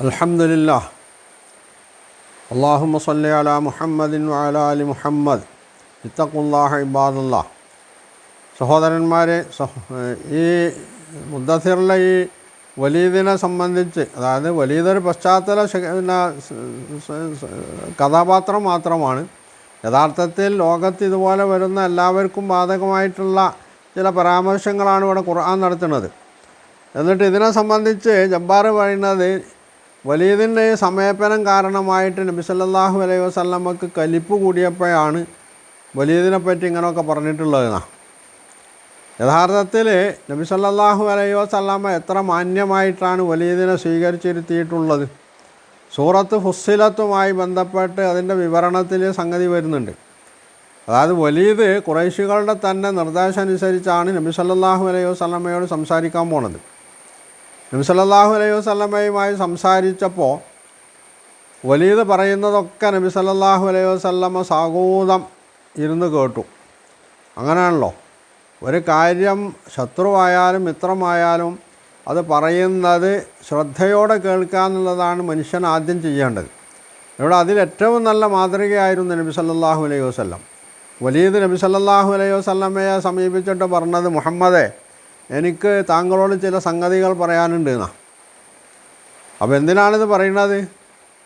الحمد لله اللهم صل على محمد وعلى آل മുഹമ്മദ് ഇത്തഖുല്ലാഹ ഇബാദുല്ലാ സഹോദരന്മാരെ സഹ- ഈ മുദ്ദസിറിലെ ഈ വലീദിനെ സംബന്ധിച്ച് അതായത് വലീദൊരു പശ്ചാത്തല ശ- പിന്നെ സ- സ- സ- കഥാപാത്രം മാത്രമാണ് യഥാർത്ഥത്തിൽ ലോകത്ത് ഇതുപോലെ വരുന്ന എല്ലാവർക്കും ബാധകമായിട്ടുള്ള ചില പരാമർശങ്ങളാണ് ഇവിടെ ഖുർആൻ നടത്തുന്നത് എന്നിട്ട് ഇതിനെ സംബന്ധിച്ച് ജബ്ബാർ പറയുന്നത് വലീദിന്റെ ഈ സമയപ്പനം കാരണമായിട്ട് നബി സല്ലല്ലാഹു അലൈഹി വസല്ലമക്ക് കലിപ്പ് കൂടിയപ്പോഴാണ് വലിയതിനെ പറ്റി ഇങ്ങനെയൊക്കെ പറഞ്ഞിട്ടുള്ളതെന്നാ യഥാർത്ഥത്തിൽ നബി സല്ലല്ലാഹു അലൈഹി വസല്ലമ എത്ര മാന്യമായിട്ടാണ് വലിയതിനെ സ്വീകരിച്ചിരുത്തിയിട്ടുള്ളത്. സൂറത്ത് ഫുസ്സിലത്തുമായി ബന്ധപ്പെട്ട് അതിന്റെ വിവരണത്തിൽ സംഗതി വരുന്നുണ്ട്. അതായത് വലീദ് കുറേശികളുടെ തന്നെ നിർദ്ദേശം അനുസരിച്ചാണ് നബി സല്ലല്ലാഹു അലൈഹി വസല്ലമയോട് സംസാരിക്കാൻ പോണത്. നബി സല്ലല്ലാഹു അലൈഹി വസ്ലമയുമായി സംസാരിച്ചപ്പോൾ വലീദ് പറയുന്നതൊക്കെ നബി സല്ലല്ലാഹു അലൈഹി വസല്ലമ സാഗൂതം ഇരുന്ന് കേട്ടു. അങ്ങനെയാണല്ലോ ഒരു കാര്യം ശത്രുവായാലും മിത്രമായാലും അത് പറയുന്നത് ശ്രദ്ധയോടെ കേൾക്കുക എന്നുള്ളതാണ് മനുഷ്യൻ ആദ്യം ചെയ്യേണ്ടത്. ഇവിടെ അതിലേറ്റവും നല്ല മാതൃകയായിരുന്നു നബി സല്ലല്ലാഹു അലൈഹി വസല്ലം. വലീദ് നബി സല്ലല്ലാഹു അലൈഹി വസ്ലമയെ സമീപിച്ചിട്ട് പറഞ്ഞത് മുഹമ്മദേ എനിക്ക് താങ്കളോട് ചില സംഗതികൾ പറയാനുണ്ട് എന്നാ അപ്പോൾ എന്തിനാണിത് പറയുന്നത്?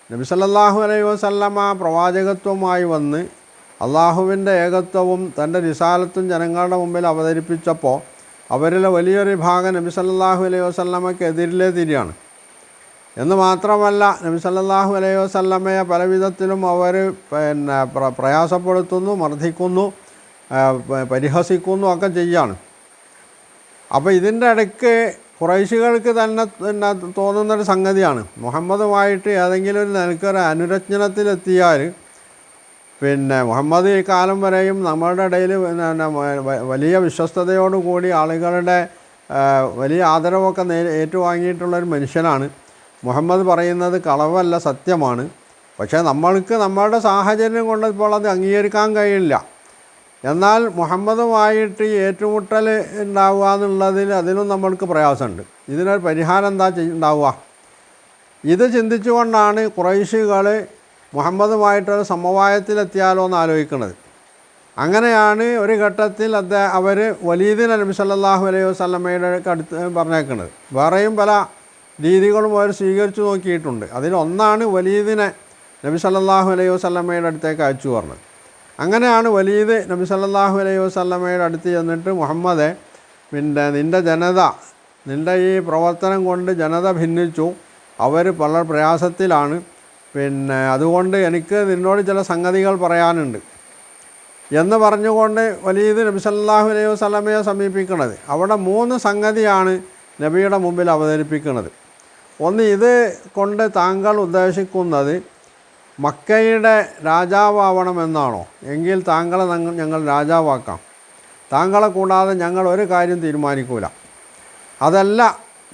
നബി സല്ലല്ലാഹു അലൈഹി വസല്ലമ പ്രവാചകത്വമായി വന്ന് അള്ളാഹുവിന്റെ ഏകത്വവും തന്റെ നിസാലത്തും ജനങ്ങളുടെ മുമ്പിൽ അവതരിപ്പിച്ചപ്പോൾ അവരിലെ വലിയൊരു ഭാഗം നബി സല്ലല്ലാഹു അലൈഹി വസല്ലമയ്ക്ക് എതിരിലേ തിരിയാണ്. എന്ന് മാത്രമല്ല നബി സല്ലല്ലാഹു അലൈഹി വസല്ലമയെ പല വിധത്തിലും അവർ പിന്നെ പ്ര പ്രയാസപ്പെടുത്തുന്നു മർദ്ദിക്കുന്നു പരിഹസിക്കുന്നു ഒക്കെ ചെയ്യാണ്. അപ്പോൾ ഇതിന്റെ ഇടയ്ക്ക് കുറേശികൾക്ക് തന്നെ പിന്നെ തോന്നുന്നൊരു സംഗതിയാണ്. മുഹമ്മദുമായിട്ട് ഏതെങ്കിലും ഒരു നിലക്കൊരു അനുരഞ്ജനത്തിലെത്തിയാൽ പിന്നെ മുഹമ്മദ് ഈ കാലം വരെയും നമ്മുടെ ഇടയിൽ വലിയ വിശ്വസ്തയോടുകൂടി ആളുകളുടെ വലിയ ആദരവൊക്കെ നേ ഏറ്റുവാങ്ങിയിട്ടുള്ളൊരു മനുഷ്യനാണ്. മുഹമ്മദ് പറയുന്നത് കളവല്ല സത്യമാണ്. പക്ഷേ നമ്മൾക്ക് നമ്മളുടെ സാഹചര്യം കൊണ്ട് ഇപ്പോൾ അത് അംഗീകരിക്കാൻ കഴിയില്ല. എന്നാൽ മുഹമ്മദുമായിട്ട് ഏറ്റുമുട്ടൽ ഉണ്ടാവുക എന്നുള്ളതിൽ അതിനും നമ്മൾക്ക് പ്രയാസമുണ്ട്. ഇതിനൊരു പരിഹാരം എന്താ ഉണ്ടാവുക? ഇത് ചിന്തിച്ചുകൊണ്ടാണ് കുറേശികൾ മുഹമ്മദുമായിട്ടൊരു സമവായത്തിലെത്തിയാലോ എന്ന് ആലോചിക്കുന്നത്. അങ്ങനെയാണ് ഒരു ഘട്ടത്തിൽ അദ്ദേഹം അവർ വലീദിൻ നബി സല്ലാഹു അലൈഹി വസ്ലമ്മയുടെ അടുത്ത് പറഞ്ഞേക്കുന്നത് വേറെയും പല രീതികളും അവർ സ്വീകരിച്ചു നോക്കിയിട്ടുണ്ട്. അതിലൊന്നാണ് വലീദിനെ നബി സല്ലാഹു അലൈഹി വസ്ലമ്മയുടെ അടുത്തേക്ക് അയച്ചു പറഞ്ഞത്. അങ്ങനെയാണ് വലീദ് നബി സല്ലാഹു അലൈഹി വസ്ലമയുടെ അടുത്ത് ചെന്നിട്ട് മുഹമ്മദ് പിന്നെ നിന്റെ ജനത നിന്റെ ഈ പ്രവർത്തനം കൊണ്ട് ജനത ഭിന്നിച്ചു. അവർ പല പ്രയാസത്തിലാണ്. പിന്നെ അതുകൊണ്ട് എനിക്ക് നിന്നോട് ചില സംഗതികൾ പറയാനുണ്ട്. എന്ന് പറഞ്ഞുകൊണ്ട് വലീദ് നബി സല്ലാഹു അലൈഹി വസ്ലമയെ സമീപിക്കുന്നത് അവിടെ മൂന്ന് സംഗതിയാണ് നബിയുടെ മുമ്പിൽ അവതരിപ്പിക്കുന്നത് ഒന്ന് ഇത് കൊണ്ട് താങ്കൾ ഉദ്ദേശിക്കുന്നത് മക്കയുടെ രാജാവാവണമെന്നാണോ? എങ്കിൽ താങ്കളെ ഞങ്ങൾ രാജാവാക്കാം. താങ്കളെ കൂടാതെ ഞങ്ങൾ ഒരു കാര്യം തീരുമാനിക്കൂല. അതല്ല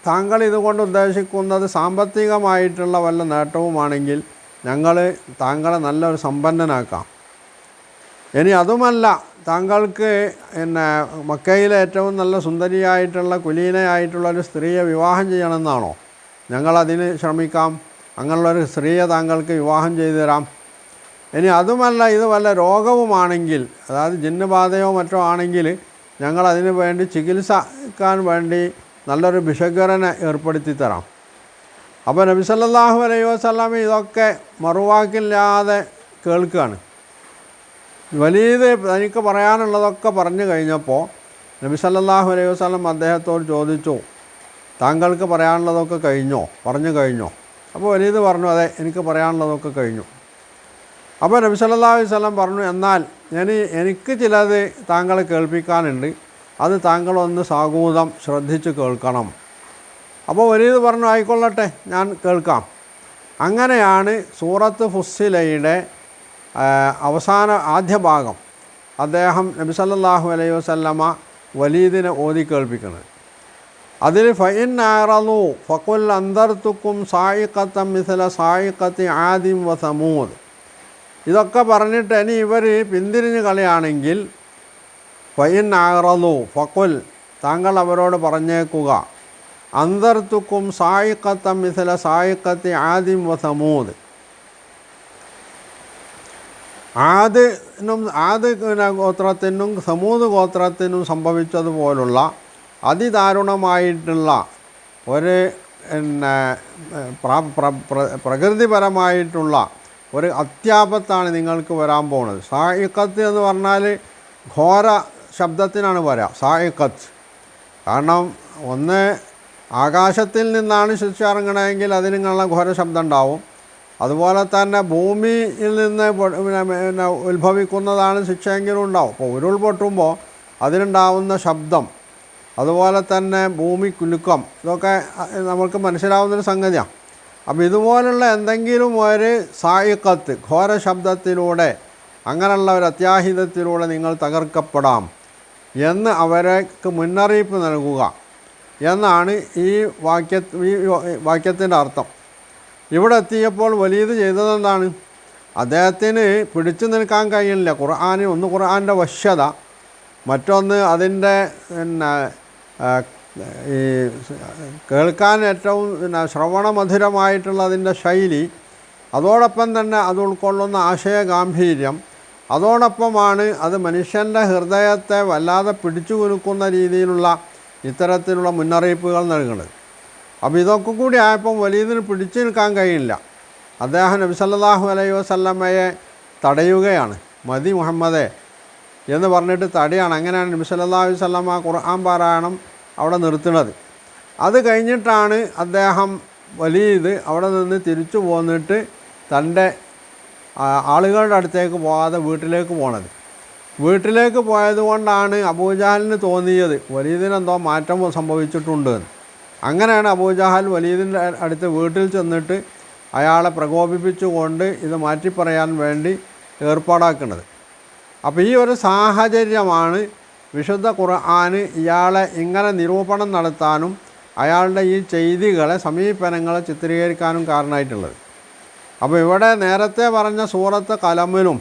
താങ്കൾ ഇതുകൊണ്ട് ഉദ്ദേശിക്കുന്നത് സാമ്പത്തികമായിട്ടുള്ള വല്ല നേട്ടവുമാണെങ്കിൽ ഞങ്ങൾ താങ്കളെ നല്ലൊരു സമ്പന്നനാക്കാം. ഇനി അതുമല്ല താങ്കൾക്ക് പിന്നെ മക്കയിലെ ഏറ്റവും നല്ല സുന്ദരിയായിട്ടുള്ള കുലീനയായിട്ടുള്ള ഒരു സ്ത്രീയെ വിവാഹം ചെയ്യണമെന്നാണോ? ഞങ്ങളതിന് ശ്രമിക്കാം. അങ്ങനെയുള്ളൊരു സ്ത്രീയെ താങ്കൾക്ക് വിവാഹം ചെയ്തു തരാം. ഇനി അതുമല്ല ഇത് വല്ല രോഗവുമാണെങ്കിൽ അതായത് ജിന്നുബാധയോ മറ്റോ ആണെങ്കിൽ ഞങ്ങൾ അതിന് വേണ്ടി ചികിത്സിക്കാൻ വേണ്ടി നല്ലൊരു ഭിഷഗ്വരനെ ഏർപ്പെടുത്തി തരാം. അപ്പോൾ നബി സല്ലല്ലാഹു അലൈഹി വസല്ലമ ഇതൊക്കെ മറുവാക്കില്ലാതെ കേൾക്കുകയാണ് വലീദ് തനിക്ക് പറയാനുള്ളതൊക്കെ പറഞ്ഞു കഴിഞ്ഞപ്പോൾ നബി സല്ലല്ലാഹു അലൈഹി വസല്ലം അദ്ദേഹത്തോട് ചോദിച്ചു താങ്കൾക്ക് പറയാനുള്ളതൊക്കെ കഴിഞ്ഞോ? പറഞ്ഞു കഴിഞ്ഞോ? അപ്പോൾ വലീദ് പറഞ്ഞു അതെ എനിക്ക് പറയാനുള്ളതൊക്കെ കഴിഞ്ഞു. അപ്പോൾ നബി അലൈഹി വസല്ലം പറഞ്ഞു എന്നാൽ ഞാൻ എനിക്ക് ചിലത് താങ്കളെ കേൾപ്പിക്കാനുണ്ട്. അത് താങ്കളൊന്ന് സാഗൂതം ശ്രദ്ധിച്ച് കേൾക്കണം. അപ്പോൾ വലീദ് പറഞ്ഞു ആയിക്കൊള്ളട്ടെ ഞാൻ കേൾക്കാം. അങ്ങനെയാണ് സൂറത്ത് ഫുസ്സിലയുടെ അവസാന ആദ്യ ഭാഗം. അദ്ദേഹം നബി സല്ലല്ലാഹു അലൈഹി വസല്ലമ വലീദിനെ ഓതി കേൾപ്പിക്കുന്നത്. അതിൽ ഫൈൻ ആറന്നു ഫക്കുൽ അന്തർത്തുക്കും സായിക്കത്തം മിസല സായിക്കത്തി ആദിം വസമൂദ് ഇതൊക്കെ പറഞ്ഞിട്ട് ഇനി ഇവർ പിന്തിരിഞ്ഞ് കളിയാണെങ്കിൽ ഫൈൻ ആറന്നു ഫക്കുൽ താങ്കൾ അവരോട് പറഞ്ഞേക്കുക. അന്തർത്തുക്കും സായിക്കത്ത മിസല സായിക്കത്തി ആദിം വസമൂദ് ആദിനും ആദ് പിന്നെ ഗോത്രത്തിനും സമൂത് ഗോത്രത്തിനും സംഭവിച്ചതുപോലുള്ള അതിദാരുണമായിട്ടുള്ള ഒരു പിന്നെ പ്ര- പ്ര- പ്ര- പ്രകൃതിപരമായിട്ടുള്ള ഒരു അത്യാപത്താണ് നിങ്ങൾക്ക് വരാൻ പോകുന്നത് സായിക്കത്ത് എന്ന് പറഞ്ഞാൽ ഘോര ശബ്ദത്തിനാണ് വരിക സായിക്കത്ത് കാരണം ഒന്ന് ആകാശത്തിൽ നിന്നാണ് ശിക്ഷ ഇറങ്ങണമെങ്കിൽ അതിനുള്ള ഘോര ശബ്ദം ഉണ്ടാവും. അതുപോലെ തന്നെ ഭൂമിയിൽ നിന്ന് പിന്നെ ഉത്ഭവിക്കുന്നതാണ് ശിക്ഷയെങ്കിലും ഉണ്ടാവും. അപ്പോൾ ഉരുൾ പൊട്ടുമ്പോൾ അതിനുണ്ടാവുന്ന ശബ്ദം അതുപോലെ തന്നെ ഭൂമി കുലുക്കം ഇതൊക്കെ നമുക്ക് മനസ്സിലാവുന്നൊരു സംഗതിയാണ് അപ്പോൾ ഇതുപോലുള്ള എന്തെങ്കിലും ഒരു സായിക്കത്ത് ഘോര ശബ്ദത്തിലൂടെ അങ്ങനെയുള്ള ഒരു അത്യാഹിതത്തിലൂടെ നിങ്ങൾ തകർക്കപ്പെടാം എന്ന് അവർക്ക് മുന്നറിയിപ്പ് നൽകുക എന്നാണ് ഈ വാക്യ ഈ വാക്യത്തിന്റെ അർത്ഥം. ഇവിടെ എത്തിയപ്പോൾ വലിയത് ചെയ്തതെന്താണ്? അദ്ദേഹത്തിന് പിടിച്ചു നിൽക്കാൻ കഴിയില്ല ഖുർആാന് ഒന്ന് ഖുർആാന്റെ വശ്യത മറ്റൊന്ന് അതിന്റെ പിന്നെ ഈ കേൾക്കാൻ ഏറ്റവും പിന്നെ ശ്രവണമധുരമായിട്ടുള്ള അതിന്റെ ശൈലി അതോടൊപ്പം തന്നെ അത് ഉൾക്കൊള്ളുന്ന ആശയ ഗാംഭീര്യം അതോടൊപ്പമാണ് അത് മനുഷ്യന്റെ ഹൃദയത്തെ വല്ലാതെ പിടിച്ചു കുലുക്കുന്ന രീതിയിലുള്ള ഇത്തരത്തിലുള്ള മുന്നറിയിപ്പുകൾ നൽകുന്നത്. അപ്പോൾ ഇതൊക്കെ കൂടി ആയപ്പം വലിയതിന് പിടിച്ചു നിൽക്കാൻ കഴിയില്ല. അദ്ദേഹം നബി സല്ലല്ലാഹു അലൈഹി വസല്ലമയെ തടയുകയാണ്. മതി മുഹമ്മദേ എന്ന് പറഞ്ഞിട്ട് തടിയാണ്. അങ്ങനെയാണ് നബി സല്ലല്ലാഹു അലൈഹി വസല്ലമ ഖുർആൻ പാരായണം അവിടെ നിർത്തുന്നത്? അത് കഴിഞ്ഞിട്ടാണ് അദ്ദേഹം വലിയത് അവിടെ നിന്ന് തിരിച്ചു പോന്നിട്ട് തന്റെ ആളുകളുടെ അടുത്തേക്ക് പോകാതെ വീട്ടിലേക്ക് പോണത്. വീട്ടിലേക്ക് പോയതുകൊണ്ടാണ് കൊണ്ടാണ് അബൂജഹലിന് തോന്നിയത് വലീദിനെന്തോ മാറ്റം സംഭവിച്ചിട്ടുണ്ട് അങ്ങനെയാണ് അബൂജഹൽ വലീദിന്റെ അടുത്ത് വീട്ടിൽ ചെന്നിട്ട് അയാളെ പ്രകോപിപ്പിച്ചുകൊണ്ട് ഇത് മാറ്റി പറയാൻ വേണ്ടി ഏർപ്പാടാക്കുന്നത്. അപ്പോൾ ഈ ഒരു സാഹചര്യമാണ് വിശുദ്ധ ഖുർആാന് ഇയാളെ ഇങ്ങനെ നിരൂപണം നടത്താനും അയാളുടെ ഈ ചെയ്തികളെ സമീപനങ്ങളെ ചിത്രീകരിക്കാനും കാരണമായിട്ടുള്ളത്. അപ്പോൾ ഇവിടെ നേരത്തെ പറഞ്ഞ സൂറത്ത് കലമിലും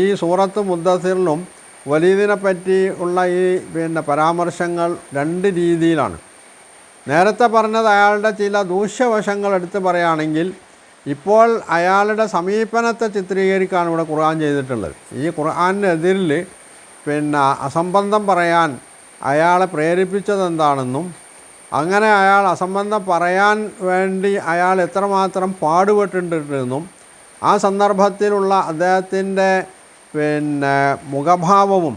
ഈ സൂറത്ത് മുദ്ദസിറിലും വലീദിനെ പറ്റി ഉള്ള ഈ പിന്നെ പരാമർശങ്ങൾ രണ്ട് രീതിയിലാണ്. നേരത്തെ പറഞ്ഞത് അയാളുടെ ചില ദൂഷ്യവശങ്ങൾ എടുത്ത് പറയുകയാണെങ്കിൽ ഇപ്പോൾ അയാളുടെ സമീപനത്തെ ചിത്രീകരിക്കുകയാണ് ഇവിടെ ഖുർആൻ ചെയ്തിട്ടുള്ളത്. ഈ ഖുർആാനെതിരിൽ പിന്നെ അസംബന്ധം പറയാൻ അയാളെ പ്രേരിപ്പിച്ചത് എന്താണെന്നും അങ്ങനെ അയാൾ അസംബന്ധം പറയാൻ വേണ്ടി അയാൾ എത്രമാത്രം പാടുപെട്ടിട്ടുണ്ടെന്നും ആ സന്ദർഭത്തിലുള്ള അദ്ദേഹത്തിന്റെ പിന്നെ മുഖഭാവവും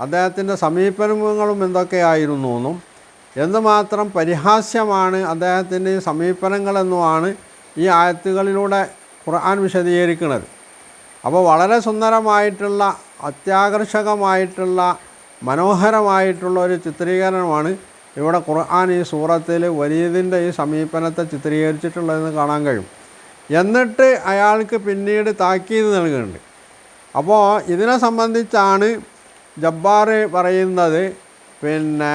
അദ്ദേഹത്തിന്റെ സമീപനങ്ങളും എന്തൊക്കെയായിരുന്നു എന്നും എന്തുമാത്രം പരിഹാസ്യമാണ് അദ്ദേഹത്തിന്റെ സമീപനങ്ങളെന്നുമാണ് ഈ ആയത്തുകളിലൂടെ ഖുർആൻ വിശദീകരിക്കുന്നത്. അപ്പോൾ വളരെ സുന്ദരമായിട്ടുള്ള അത്യാകർഷകമായിട്ടുള്ള മനോഹരമായിട്ടുള്ള ഒരു ചിത്രീകരണമാണ് ഇവിടെ ഖുർആൻ ഈ സൂറത്തിൽ വലിയതിന്റെ ഈ സമീപനത്തെ ചിത്രീകരിച്ചിട്ടുള്ളതെന്ന് കാണാൻ കഴിയും. എന്നിട്ട് അയാൾക്ക് പിന്നീട് താക്കീത് നൽകുന്നുണ്ട്. അപ്പോൾ ഇതിനെ സംബന്ധിച്ചാണ് ജബ്ബാർ പറയുന്നത്. പിന്നെ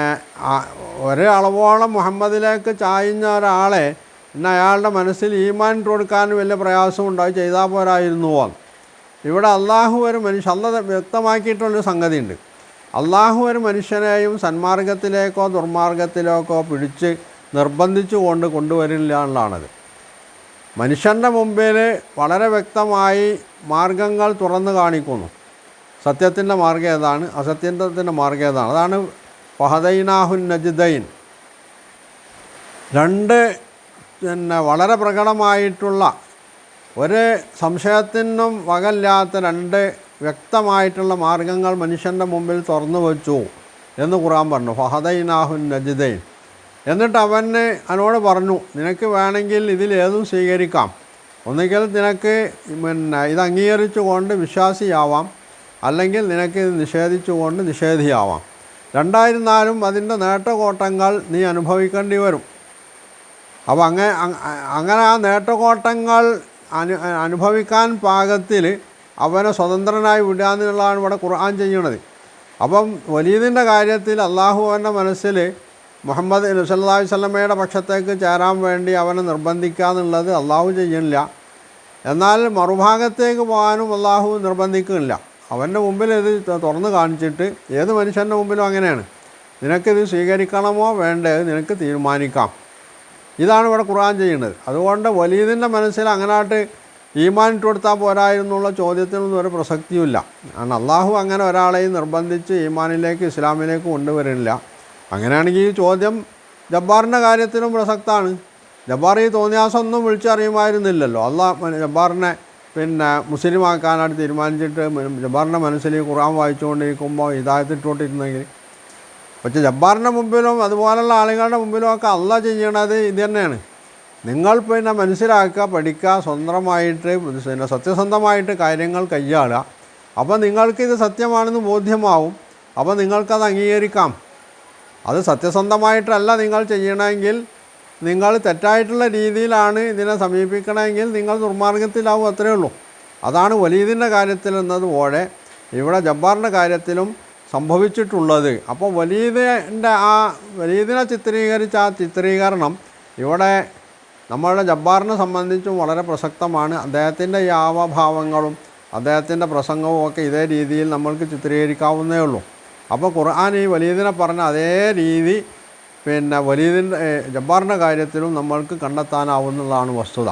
ഒരളവോളം മുഹമ്മദിലേക്ക് ചായുന്ന ഒരാളെ പിന്നെ അയാളുടെ മനസ്സിൽ ഈമാൻ കൊടുക്കാനും വലിയ പ്രയാസം അത് ചെയ്താൽ പോരായിരുന്നുവോ ഇവിടെ അള്ളാഹു ഒരു മനുഷ്യ അല്ല വ്യക്തമാക്കിയിട്ടുള്ളൊരു സംഗതിയുണ്ട്. അള്ളാഹു ഒരു മനുഷ്യനെയും സന്മാർഗത്തിലേക്കോ ദുർമാർഗത്തിലേക്കോ പിടിച്ച് നിർബന്ധിച്ചു കൊണ്ട് കൊണ്ടുവരില്ല എന്നുള്ളതാണത്. മനുഷ്യന്റെ മുമ്പിൽ വളരെ വ്യക്തമായി മാർഗങ്ങൾ തുറന്നു കാണിക്കുന്നു. സത്യത്തിന്റെ മാർഗം ഏതാണ്? അസത്യത്തിന്റെ മാർഗം ഏതാണ്? അതാണ് ഫഹദൈനാഹുൻ നജിദൈൻ. രണ്ട് പിന്നെ വളരെ പ്രകടമായിട്ടുള്ള ഒരു സംശയത്തിനും വകല്ലാത്ത രണ്ട് വ്യക്തമായിട്ടുള്ള മാർഗങ്ങൾ മനുഷ്യന്റെ മുമ്പിൽ തുറന്നു വച്ചു എന്ന് ഖുറാൻ പറഞ്ഞു. ഫഹദൈനാഹുൻ നജിദൈൻ. എന്നിട്ട് അവന് അവനോട് പറഞ്ഞു നിനക്ക് വേണമെങ്കിൽ ഇതിലേതും സ്വീകരിക്കാം. ഒന്നുകിൽ നിനക്ക് പിന്നെ ഇത് അംഗീകരിച്ചുകൊണ്ട് വിശ്വാസിയാവാം അല്ലെങ്കിൽ നിനക്ക് ഇത് നിഷേധിച്ചുകൊണ്ട് നിഷേധിയാവാം. രണ്ടായിരുന്നാലും അതിന്റെ നേട്ടകോട്ടങ്ങൾ നീ അനുഭവിക്കേണ്ടി വരും. അപ്പോൾ അങ്ങനെ അങ്ങനെ ആ നേട്ടകോട്ടങ്ങൾ അനു അനുഭവിക്കാൻ പാകത്തിൽ അവനെ സ്വതന്ത്രനായി വിടുക എന്നുള്ളതാണ് ഇവിടെ ഖുർആൻ ചെയ്യണത് അപ്പം വലീദിന്റെ കാര്യത്തിൽ അള്ളാഹു അവന്റെ മനസ്സിൽ മുഹമ്മദ് നബ്സല്ലാ വല്ലമയുടെ പക്ഷത്തേക്ക് ചേരാൻ വേണ്ടി അവനെ നിർബന്ധിക്കുക എന്നുള്ളത് അള്ളാഹു ചെയ്യണില്ല എന്നാൽ മറുഭാഗത്തേക്ക് പോകാനും അള്ളാഹു നിർബന്ധിക്കുന്നില്ല. അവന്റെ മുമ്പിൽ ഇത് തുറന്ന് കാണിച്ചിട്ട് ഏത് മനുഷ്യന്റെ മുമ്പിലും അങ്ങനെയാണ്. നിനക്കിത് സ്വീകരിക്കണമോ വേണ്ടേ? നിനക്ക് തീരുമാനിക്കാം. ഇതാണ് ഇവിടെ ഖുർആൻ ചെയ്യുന്നത്. അതുകൊണ്ട് വലീദിന്റെ മനസ്സിൽ അങ്ങനായിട്ട് ഈമാൻ ഇട്ട് കൊടുത്താൽ പോരായിരുന്നുള്ള ചോദ്യത്തിനൊന്നും ഒരു പ്രസക്തിയുമില്ല. കാരണം അള്ളാഹു അങ്ങനെ ഒരാളെയും നിർബന്ധിച്ച് ഈമാനിലേക്ക് ഇസ്ലാമിലേക്ക് കൊണ്ടുവരുന്നില്ല. അങ്ങനെയാണെങ്കിൽ ഈ ചോദ്യം ജബ്ബാറിന്റെ കാര്യത്തിലും പ്രസക്താണ്. ജബ്ബാർ ഈ തോന്നിയാസൊന്നും വിളിച്ചറിയുമായിരുന്നില്ലല്ലോ. അള്ളാഹ് ജബ്ബാറിനെ പിന്നെ മുസ്ലിമാക്കാനായിട്ട് തീരുമാനിച്ചിട്ട് ജബ്ബാറിന്റെ മനസ്സിൽ ഖുർആൻ വായിച്ചുകൊണ്ടിരിക്കുമ്പോൾ ഹിദായത്തിട്ടുകൊണ്ടിരുന്നെങ്കിൽ പക്ഷെ ജബ്ബാറിന്റെ മുമ്പിലും അതുപോലുള്ള ആളുകളുടെ മുമ്പിലും ഒക്കെ അല്ല ചെയ്യണത് ഇത് തന്നെയാണ്. നിങ്ങൾ പിന്നെ മനസ്സിലാക്കുക പഠിക്കുക സ്വന്തമായിട്ട് പിന്നെ സത്യസന്ധമായിട്ട് കാര്യങ്ങൾ കൈയാളുക. അപ്പോൾ നിങ്ങൾക്ക് ഇത് സത്യമാണെന്ന് ബോധ്യമാവും. അപ്പോൾ നിങ്ങൾക്കത് അംഗീകരിക്കാം. അത് സത്യസന്ധമായിട്ടല്ല നിങ്ങൾ ചെയ്യണമെങ്കിൽ നിങ്ങൾ തെറ്റായിട്ടുള്ള രീതിയിലാണ് ഇതിനെ സമീപിക്കണമെങ്കിൽ നിങ്ങൾ ദുർമാർഗത്തിലാവും അത്രയേ ഉള്ളൂ. അതാണ് വലീദിന്റെ കാര്യത്തിൽ എന്നതുപോലെ ഇവിടെ ജബ്ബാറിന്റെ കാര്യത്തിലും സംഭവിച്ചിട്ടുള്ളത്. അപ്പോൾ വലീദിന്റെ ആ വലീദിനെ ചിത്രീകരിച്ച ആ ചിത്രീകരണം ഇവിടെ നമ്മളുടെ ജബ്ബാറിനെ സംബന്ധിച്ചും വളരെ പ്രസക്തമാണ്. അദ്ദേഹത്തിന്റെ ഈ ആവഭാവങ്ങളും അദ്ദേഹത്തിന്റെ പ്രസംഗവും ഒക്കെ ഇതേ രീതിയിൽ നമ്മൾക്ക് ചിത്രീകരിക്കാവുന്നേ ഉള്ളൂ. അപ്പോൾ ഖുർആൻ ഈ വലീദിനെ പറഞ്ഞ അതേ രീതി പിന്നെ വലീദിന്റെ ജബ്ബാറിന്റെ കാര്യത്തിലും നമ്മൾക്ക് കണ്ടെത്താനാവുന്നതാണ് വസ്തുത.